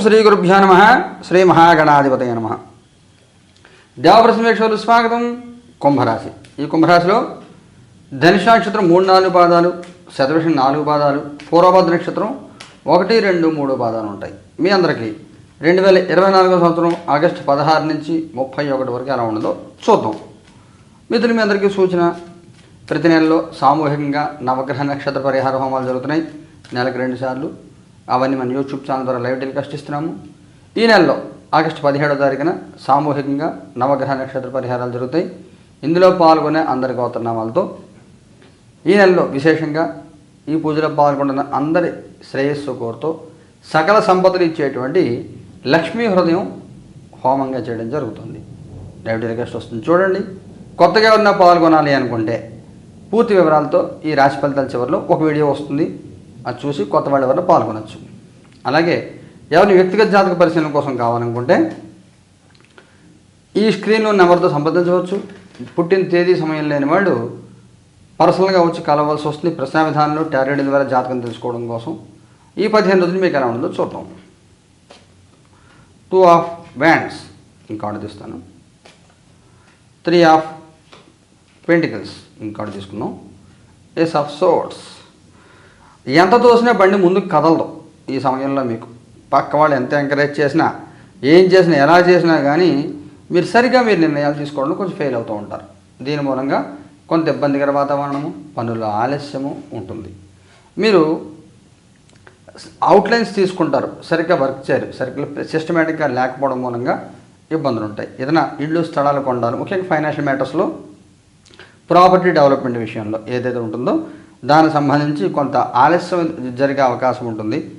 శ్రీ గురుభ్యో నమ. శ్రీ మహాగణాధిపతయ నమ. దేవప్రసమేశ్వరులు స్వాగతం. కుంభరాశి. ఈ కుంభరాశిలో ధనుష నక్షత్రం మూడు నాలుగు పాదాలు శతవిషం నాలుగు పాదాలు పూర్వభద్ర నక్షత్రం ఒకటి రెండు మూడు పాదాలు ఉంటాయి. మీ అందరికీ రెండు వేల ఇరవై నాలుగో సంవత్సరం ఆగస్టు పదహారు నుంచి ముప్పై ఒకటి వరకు ఎలా ఉండదో చూద్దాం. మిత్రులు మీ అందరికీ సూచన. ప్రతి నెలలో సామూహికంగా నవగ్రహ నక్షత్ర పరిహార హోమాలు జరుగుతున్నాయి. నెలకు రెండు సార్లు. అవన్నీ మన యూట్యూబ్ ఛానల్ ద్వారా లైవ్ టెలికాస్ట్ ఇస్తున్నాము ఈ నెలలో ఆగస్టు పదిహేడో తారీఖున సామూహికంగా నవగ్రహ నక్షత్ర పరిహారాలు జరుగుతాయి. ఇందులో పాల్గొనే అందరి గోత్రనామాలతో ఈ నెలలో విశేషంగా ఈ పూజలో పాల్గొంటున్న అందరి శ్రేయస్సు కోరుతూ సకల సంపదలు ఇచ్చేటువంటి లక్ష్మీ హృదయం హోమంగా చేయడం జరుగుతుంది. లైవ్ టెలికాస్ట్ వస్తుంది చూడండి. కొత్తగా ఉన్న పాల్గొనాలి అనుకుంటే పూర్తి వివరాలతో ఈ రాశి ఫలితాల చివరిలో ఒక వీడియో వస్తుంది. అది చూసి కొత్త వాళ్ళు ఎవరైనా పాల్గొనవచ్చు అలాగే ఎవరిని వ్యక్తిగత జాతక పరిశీలన కోసం కావాలనుకుంటే ఈ స్క్రీన్లో నెంబర్తో సంప్రదించవచ్చు. పుట్టిన తేదీ సమయం లేని వాళ్ళు పర్సనల్గా వచ్చి కలవాల్సి వస్తుంది. ప్రశ్న విధానంలో టారెడ్ ద్వారా జాతకం తెలుసుకోవడం కోసం. ఈ పదిహేను రోజులు మీకు ఎలా ఉంటుందో చూద్దాం. టూ ఆఫ్ వ్యాండ్స్ ఇంకోటి తీస్తాను. త్రీ ఆఫ్ పెంటికల్స్ ఇంకోటి తీసుకుందాం. ఎస్ ఆఫ్ సోర్ట్స్ ఎంత తోసినా బండి ముందుకు కదలదు ఈ సమయంలో మీకు. పక్క వాళ్ళు ఎంత ఎంకరేజ్ చేసినా ఏం చేసినా ఎలా చేసినా కానీ మీరు సరిగా మీరు నిర్ణయాలు తీసుకోవడంలో కొంచెం ఫెయిల్ అవుతూ ఉంటారు. దీని మూలంగా కొంత ఇబ్బందికర వాతావరణము పనుల ఆలస్యము ఉంటుంది. మీరు అవుట్లైన్స్ తీసుకుంటారు. సరిగ్గా వర్క్ చేయరు. సరిగ్గా సిస్టమేటిక్గా లేకపోవడం మూలంగా ఇబ్బందులు ఉంటాయి. ఏదైనా ఇళ్ళు స్థలాలు కొనాలి. ముఖ్యంగా ఫైనాన్షియల్ మ్యాటర్స్లో ప్రాపర్టీ డెవలప్మెంట్ విషయంలో ఏదైతే ఉంటుందో దానికి సంబంధించి కొంత ఆలస్యం జరిగే అవకాశం ఉంటుంది.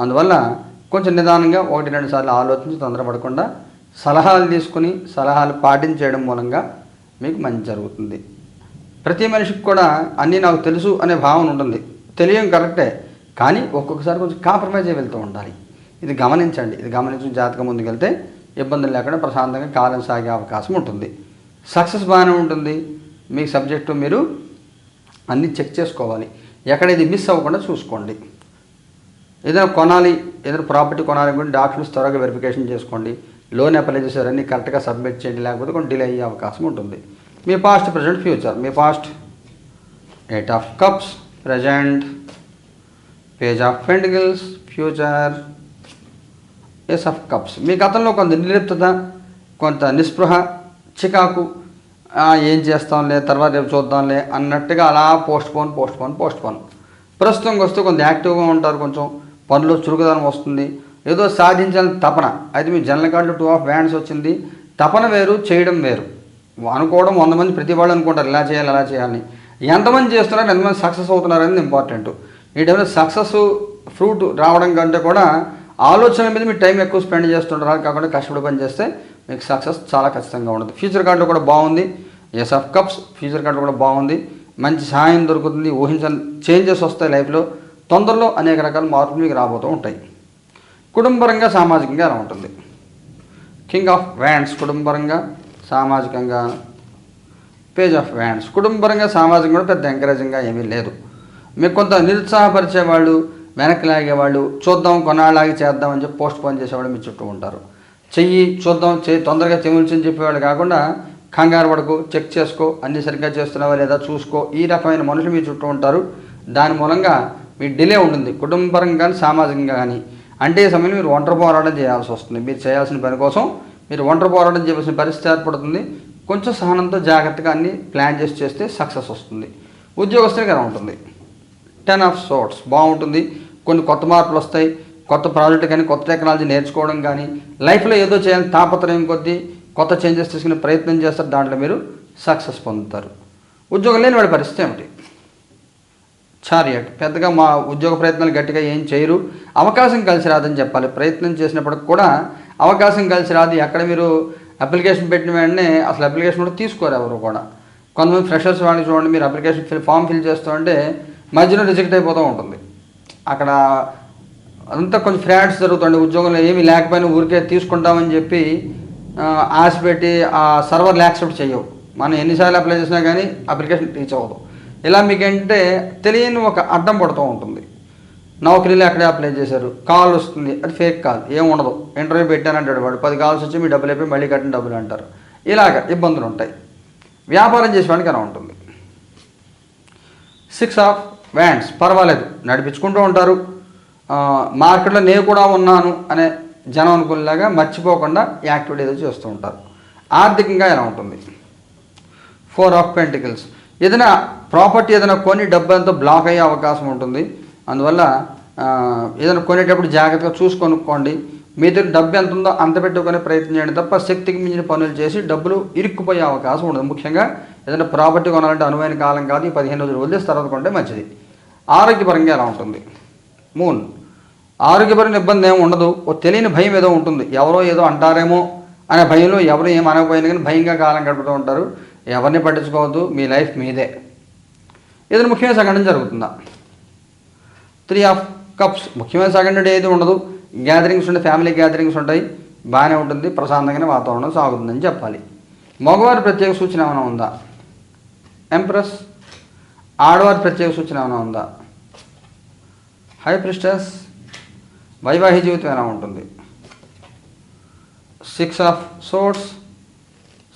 అందువల్ల కొంచెం నిదానంగా ఒకటి రెండు సార్లు ఆలోచించి తొందరపడకుండా సలహాలు తీసుకుని సలహాలు పాటించేయడం మూలంగా మీకు మంచి జరుగుతుంది. ప్రతి మనిషికి కూడా అన్నీ నాకు తెలుసు అనే భావన ఉంటుంది. తెలియడం కరెక్టే కానీ ఒక్కొక్కసారి కొంచెం కాంప్రమైజ్ వెళ్తూ ఉండాలి. ఇది గమనించండి. ఇది గమనించిన జాతకం ముందుకెళ్తే ఇబ్బందులు లేకుండా ప్రశాంతంగా కాలం సాగే అవకాశం ఉంటుంది. సక్సెస్ బాగానే ఉంటుంది. మీ సబ్జెక్టు మీరు అన్నీ చెక్ చేసుకోవాలి. ఎక్కడ ఇది మిస్ అవ్వకుండా చూసుకోండి. ఏదైనా కొనాలి ఏదైనా ప్రాపర్టీ కొనాలి అనుకుంటే డాక్యుమెంట్స్ త్వరగా వెరిఫికేషన్ చేసుకోండి. లోన్ అప్లై చేశారు అన్నీ కరెక్ట్గా సబ్మిట్ చేయండి లేకపోతే కొంచెం డిలే అయ్యే అవకాశం ఉంటుంది. మీ past present future. Me past. Eight of cups present page of pentacles future. Ace of cups. మీ గతంలో కొంత నిర్లిప్తత కొంత నిస్పృహ చికాకు ఏం చేస్తాంలే తర్వాత రేపు చూద్దాంలే అన్నట్టుగా అలా postpone postpone postpone ప్రస్తుతం వస్తే కొంత యాక్టివ్గా ఉంటారు కొంచెం. పనులు చురుకుదనం వస్తుంది. ఏదో సాధించాలని తపన. అయితే మీ general card two of hands వచ్చింది. తపన వేరు చేయడం వేరు. అనుకోవడం వంద మంది ప్రతి వాళ్ళు అనుకుంటారు. ఇలా చేయాలి అలా చేయాలని. ఎంతమంది చేస్తున్నారు ఎంతమంది సక్సెస్ అవుతున్నారు అనేది ఇంపార్టెంట్ ఈ టైంలో సక్సెస్ ఫ్రూట్ రావడం కంటే కూడా ఆలోచన మీద మీ టైం ఎక్కువ స్పెండ్ చేస్తుంటారు. కాకుండా కష్టపడి పని చేస్తే మీకు సక్సెస్ చాలా ఖచ్చితంగా ఉంటుంది. ఫ్యూచర్ కార్డులో కూడా బాగుంది. Ace of cups future card కూడా బాగుంది. మంచి సహాయం దొరుకుతుంది. ఊహించని చేంజెస్ వస్తాయి లైఫ్లో తొందరలో అనేక రకాల మార్పులు మీకు రాబోతూ ఉంటాయి. కుటుంబపరంగా సామాజికంగా ఎలా ఉంటుంది? కింగ్ ఆఫ్ వ్యాండ్స్ కుటుంబపరంగా సామాజికంగా. పేజ్ ఆఫ్ వ్యాండ్స్ కుటుంబపరంగా సామాజికంగా కూడా పెద్ద ఎంకరేజింగ్గా ఏమీ లేదు. మీకు కొంత నిరుత్సాహపరిచేవాళ్ళు వెనక్కి లాగేవాళ్ళు చూద్దాం కొన్నాళ్ళాగి చేద్దామని చెప్పి పోస్ట్ పోన్ చేసేవాళ్ళు మీ చుట్టూ ఉంటారు. చెయ్యి చూద్దాం చెయ్యి తొందరగా చెముల్చని చెప్పేవాడు కాకుండా కంగారు పడకు చెక్ చేసుకో అన్ని సరిగ్గా చేస్తున్నావా లేదా చూసుకో. ఈ రకమైన మనుషులు మీ చుట్టూ ఉంటారు. దాని మూలంగా మీ డిలే ఉంటుంది. కుటుంబపరంగా కానీ సామాజికంగా కానీ అంటే ఈ సమయంలో మీరు ఒంటరి పోరాటం చేయాల్సి వస్తుంది. మీరు చేయాల్సిన పని కోసం మీరు ఒంటరి పోరాటం చేయాల్సిన పరిస్థితి ఏర్పడుతుంది. కొంచెం సహనంతో జాగ్రత్తగా అన్ని ప్లాన్ చేసి చేస్తే సక్సెస్ వస్తుంది. ఉద్యోగస్తులకి ఎలా ఉంటుంది. Ten of swords. బాగుంటుంది. కొన్ని కొత్త మార్పులు వస్తాయి. కొత్త ప్రాజెక్ట్ కానీ కొత్త టెక్నాలజీ నేర్చుకోవడం కానీ లైఫ్లో ఏదో చేయాలని తాపత్రయం కొద్దీ కొత్త చేంజెస్ తీసుకునే ప్రయత్నం చేస్తారు. దాంట్లో మీరు సక్సెస్ పొందుతారు. ఉద్యోగం లేని వాడి పరిస్థితి ఏమిటి? చారియట్ పెద్దగా మా ఉద్యోగ ప్రయత్నాలు గట్టిగా ఏం చేయరు. అవకాశం కలిసి రాదని చెప్పాలి. ప్రయత్నం చేసినప్పటికి కూడా అవకాశం కలిసి రాదు. ఎక్కడ మీరు అప్లికేషన్ పెట్టిన వెంటనే అసలు అప్లికేషన్ కూడా తీసుకోరు ఎవరు కూడా. కొంతమంది ఫ్రెషర్స్ వాళ్ళని చూడండి మీరు అప్లికేషన్ ఫిల్ ఫామ్ ఫిల్ చేస్తూ ఉంటే మధ్యలో రిజెక్ట్ అయిపోతూ ఉంటుంది. అక్కడ అంతా కొంచెం ఫ్రాడ్స్ జరుగుతుంది ఉద్యోగంలో ఏమి లేకపోయినా ఊరికే తీసుకుంటామని చెప్పి ఆశ పెట్టి ఆ సర్వర్లు యాక్సెప్ట్ చేయవు. మనం ఎన్నిసార్లు అప్లై చేసినా కానీ అప్లికేషన్ రీచ్ అవ్వదు. ఇలా మీకంటే తెలియని ఒక అడ్డం పడుతూ ఉంటుంది. నౌకరీలు అక్కడే అప్లై చేశారు కాల్ వస్తుంది అది ఫేక్ కాల్ ఏం ఉండదు. ఇంటర్వ్యూ పెట్టానంటాడు వాడు పది కాల్స్ వచ్చి మీ డబ్బులు అయిపోయి మళ్ళీ కట్టిన డబ్బులు అంటారు. ఇలాగ ఇబ్బందులు ఉంటాయి. వ్యాపారం చేసేవాడికి అలా ఉంటుంది. సిక్స్ ఆఫ్ వ్యాండ్స్ పర్వాలేదు నడిపించుకుంటూ ఉంటారు. మార్కెట్లో నేను కూడా ఉన్నాను అనే జనం అనుకునేలాగా మర్చిపోకుండా యాక్టివిటీ ఏదో చేస్తూ ఉంటారు. ఆర్థికంగా ఎలా ఉంటుంది? ఫోర్ ఆఫ్ పెంటికల్స్ ఏదైనా ప్రాపర్టీ ఏదైనా కొని డబ్బు అంతా బ్లాక్ అయ్యే అవకాశం ఉంటుంది. అందువల్ల ఏదైనా కొనేటప్పుడు జాగ్రత్తగా చూసి కొనుక్కోండి మీ దగ్గర డబ్బు ఎంత ఉందో అంత పెట్టుకునే ప్రయత్నం చేయండి తప్ప శక్తికి మించిన పనులు చేసి డబ్బులు ఇరుక్కుపోయే అవకాశం ఉండదు. ముఖ్యంగా ఏదైనా ప్రాపర్టీ కొనాలంటే అనువైన కాలం కాదు. ఈ పదిహేను రోజులు వదిలేసి తర్వాత కొంటే మంచిది. ఆరోగ్యపరంగా ఎలా ఉంటుంది? మూన్ ఆరోగ్యపరమైన ఇబ్బంది ఏమి ఉండదు. ఓ తెలియని భయం ఏదో ఉంటుంది. ఎవరో ఏదో అంటారేమో అనే భయంలో ఎవరు ఏం అనకపోయినా కానీ భయంగా కాలం గడుపుతూ ఉంటారు. ఎవరిని పట్టించుకోవద్దు. మీ లైఫ్ మీదే. ఏదైనా ముఖ్యమైన సంఘటన జరుగుతుందా? Three of cups. ముఖ్యమైన సంఘటన ఏది ఉండదు. గ్యాదరింగ్స్ ఉంటాయి. ఫ్యామిలీ గ్యాదరింగ్స్ ఉంటాయి. బాగానే ఉంటుంది. ప్రశాంతంగానే వాతావరణం సాగుతుందని చెప్పాలి. మగవారి ప్రత్యేక సూచన ఏమైనా ఉందా? ఎంప్రెస్ ఆడవారి ప్రత్యేక సూచన ఏమైనా ఉందా? హై ప్రిస్టర్స్ వైవాహిక జీవితం ఎలా ఉంటుంది? సిక్స్ ఆఫ్ సోర్స్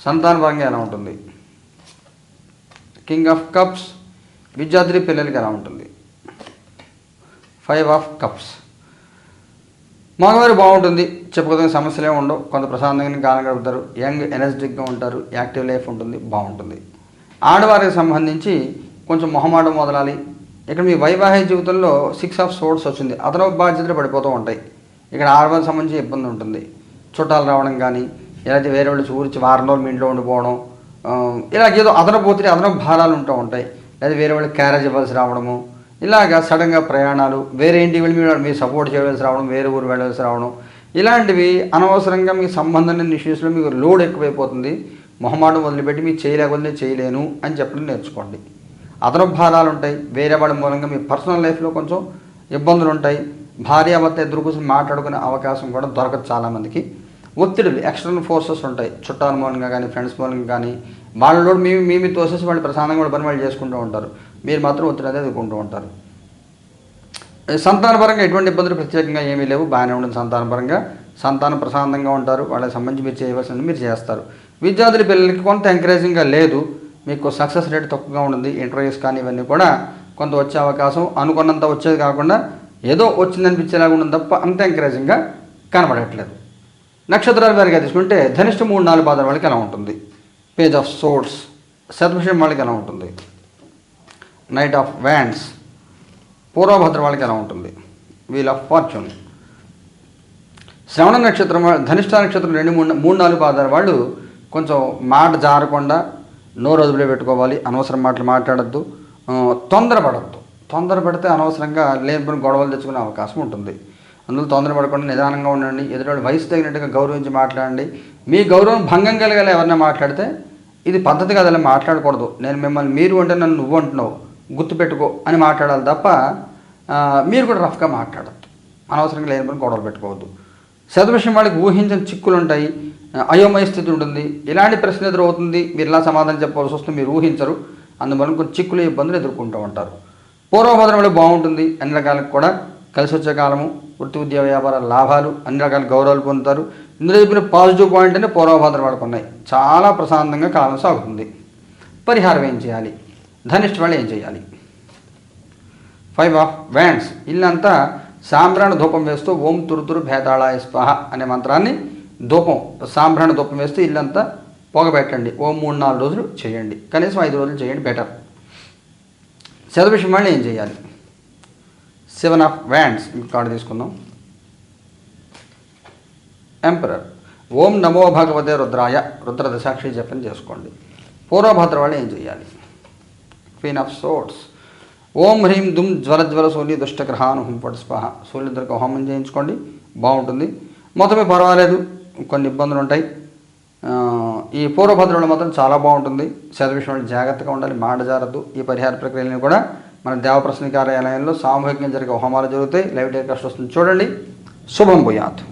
సంతానపరంగా ఎలా ఉంటుంది? కింగ్ ఆఫ్ కప్స్ విద్యార్థి పిల్లలకి ఎలా ఉంటుంది? ఫైవ్ ఆఫ్ కప్స్ మగవారు బాగుంటుంది చెప్పుకోదగిన సమస్యలు ఉండవు కొంత ప్రశాంతంగా కాలం గడుపుతారు యంగ్ ఎనర్జెటిక్గా ఉంటారు యాక్టివ్ లైఫ్ ఉంటుంది బాగుంటుంది. ఆడవారికి సంబంధించి కొంచెం మొహమాటం మొదలాలి ఇక్కడ మీ వైవాహిక జీవితంలో సిక్స్ ఆఫ్ సోర్స్ వచ్చింది. అదనపు బాధ్యతలు పడిపోతూ ఉంటాయి. ఇక్కడ ఆడవారికి సంబంధించి ఇబ్బంది ఉంటుంది. చుట్టాలు రావడం కానీ లేకపోతే వేరే వాళ్ళు చూరించి వారం రోజులు మీ ఇంట్లో ఉండిపోవడం ఇలా ఏదో అదనపు ఒత్తిడి అదనపు భారాలు ఉంటూ ఉంటాయి. లేదా వేరే వాళ్ళకి క్యారేజ్ ఇవ్వాల్సి రావడము ఇలాగా సడన్గా ప్రయాణాలు వేరే ఇంటికి వెళ్ళి మీరు మీరు సపోర్ట్ చేయవలసి రావడం వేరే ఊరు వెళ్ళవలసి రావడం ఇలాంటివి అనవసరంగా మీకు సంబంధం ఇష్యూస్లో మీకు లోడ్ ఎక్కువైపోతుంది. మొహమాటం వదిలిపెట్టి మీరు చేయలేకపోతే చేయలేను అని చెప్పడం నేర్చుకోండి. అదనపు భారాలు ఉంటాయి వేరే వాడి మూలంగా మీ పర్సనల్ లైఫ్లో కొంచెం ఇబ్బందులు ఉంటాయి భార్యాభర్త ఎదురు కూర్చొని మాట్లాడుకునే అవకాశం కూడా దొరకదు చాలామందికి. ఒత్తిడులు ఎక్స్టర్నల్ ఫోర్సెస్ ఉంటాయి. చుట్టాల మూలంగా కానీ ఫ్రెండ్స్ మూలంగా కానీ వాళ్ళలో మీ మీ తోసేసి వాళ్ళు ప్రశాంతంగా కూడా పని వాళ్ళు చేసుకుంటూ ఉంటారు. మీరు మాత్రం ఒత్తిడి అనేది ఎదుర్కొంటూ ఉంటారు. సంతానపరంగా ఎటువంటి ఇబ్బందులు ప్రత్యేకంగా ఏమీ లేవు. బాగానే ఉంటుంది సంతానపరంగా సంతానం ప్రశాంతంగా ఉంటారు. వాళ్ళకి సంబంధించి మీరు చేయవలసింది మీరు చేస్తారు. విద్యార్థుల పిల్లలకి కొంత ఎంకరేజింగ్గా లేదు. మీకు సక్సెస్ రేట్ తక్కువగా ఉంటుంది ఇంటర్వ్యూస్ కానీ ఇవన్నీ కూడా కొంత వచ్చే అవకాశం అనుకున్నంత వచ్చేది కాకుండా ఏదో వచ్చిందనిపించేలాగా ఉంటుంది తప్ప అంత ఎంకరేజింగ్గా కనబడట్లేదు. నక్షత్రాల వారిగా తీసుకుంటే ధనిష్ట మూడు నాలుగు పాదాల వాళ్ళకి ఎలా ఉంటుంది? పేజ్ ఆఫ్ సోర్స్ శతభిషం వాళ్ళకి ఎలా ఉంటుంది? నైట్ ఆఫ్ వ్యాండ్స్ పూర్వభద్ర వాళ్ళకి ఎలా ఉంటుంది? వీల్ ఆఫ్ ఫార్చ్యూన్ శ్రవణ నక్షత్రం ధనిష్ట నక్షత్రం రెండు మూడు మూడు నాలుగు పాదాల వాళ్ళు కొంచెం మాట జారకుండా నోరు అదుపులో పెట్టుకోవాలి అనవసరం మాటలు మాట్లాడద్దు తొందరపడద్దు. తొందరపడితే అనవసరంగా లేని గొడవలు తెచ్చుకునే అవకాశం ఉంటుంది. అందులో తొందరపడకుండా నిదానంగా ఉండండి ఎదుటి వయసు తగినట్టుగా గౌరవించి మాట్లాడండి. మీ గౌరవం భంగం కలిగేలా ఎవరైనా మాట్లాడితే ఇది పద్ధతి కదా అలా మాట్లాడకూడదు. నేను మిమ్మల్ని మీరు అంటే నన్ను నువ్వు అంటున్నావు గుర్తుపెట్టుకో అని మాట్లాడాలి తప్ప మీరు కూడా రఫ్గా మాట్లాడద్దు. అనవసరంగా లేని గొడవలు పెట్టుకోవద్దు. శతవిషయం వాళ్ళకి ఊహించిన చిక్కులు ఉంటాయి అయోమయ స్థితి ఉంటుంది. ఎలాంటి ప్రశ్న ఎదురవుతుంది? మీరు ఎలా సమాధానం చెప్పవలసి వస్తుంది మీరు ఊహించరు. అందువల్ల కొన్ని చిక్కులు ఇబ్బందులు ఎదుర్కొంటూ ఉంటారు. పూర్వభద్రంలో బాగుంటుంది. అన్ని రకాలకు కూడా కలిసి వచ్చే కాలము. వృత్తి ఉద్యోగ వ్యాపార లాభాలు అన్ని రకాల గౌరవాలు పొందుతారు. ఇందులో చెప్పిన పాజిటివ్ పాయింట్ అంటే పూర్వభద్ర వరకు ఉన్నాయి. చాలా ప్రశాంతంగా కాలం సాగుతుంది. పరిహారం ఏం చేయాలి? ధనిష్ట వాళ్ళు ఏం చేయాలి? ఫైవ్ ఆఫ్ వ్యాండ్స్ ఇల్లంతా సాంబ్రాణ ధూపం వేస్తూ ఓం తురుతురు భేతాళాయ స్వాహ అనే మంత్రాన్ని ధూపం సాంబ్రాణ ధూపం వేస్తూ ఇల్లంతా పొగబెట్టండి. ఓం మూడు నాలుగు రోజులు చేయండి. కనీసం ఐదు రోజులు చేయండి బెటర్. శతభిషం వాళ్ళు ఏం చేయాలి? సెవెన్ ఆఫ్ వ్యాండ్స్ ఇంకో కార్డు తీసుకుందాం. ఎంపరర్ ఓం నమో భగవతే రుద్రాయ. రుద్ర దశాక్షి జపం చేసుకోండి. పూర్వభద్ర వాళ్ళు ఏం చేయాలి? క్వీన్ ఆఫ్ సోర్ట్స్ ఓం హ్రీం దుమ్ జ్వర జ్వర సూర్య దుష్టగ్రహాను హుంపట్ స్వాహ సూర్యుద్రకు హోమం చేయించుకోండి. బాగుంటుంది. మొత్తమే పర్వాలేదు. కొన్ని ఇబ్బందులు ఉంటాయి. ఈ పూర్వభద్రంలో మాత్రం చాలా బాగుంటుంది. శతవిషయంలో జాగ్రత్తగా ఉండాలి మాట జారద్దు. ఈ పరిహార ప్రక్రియలను కూడా మన దేవప్రసన్న కార్యాలయంలో సామూహికంగా జరిగే హోమాలు జరుగుతాయి. లైవ్ టెలికాస్ట్ వస్తుంది. చూడండి. శుభం భూయాత్.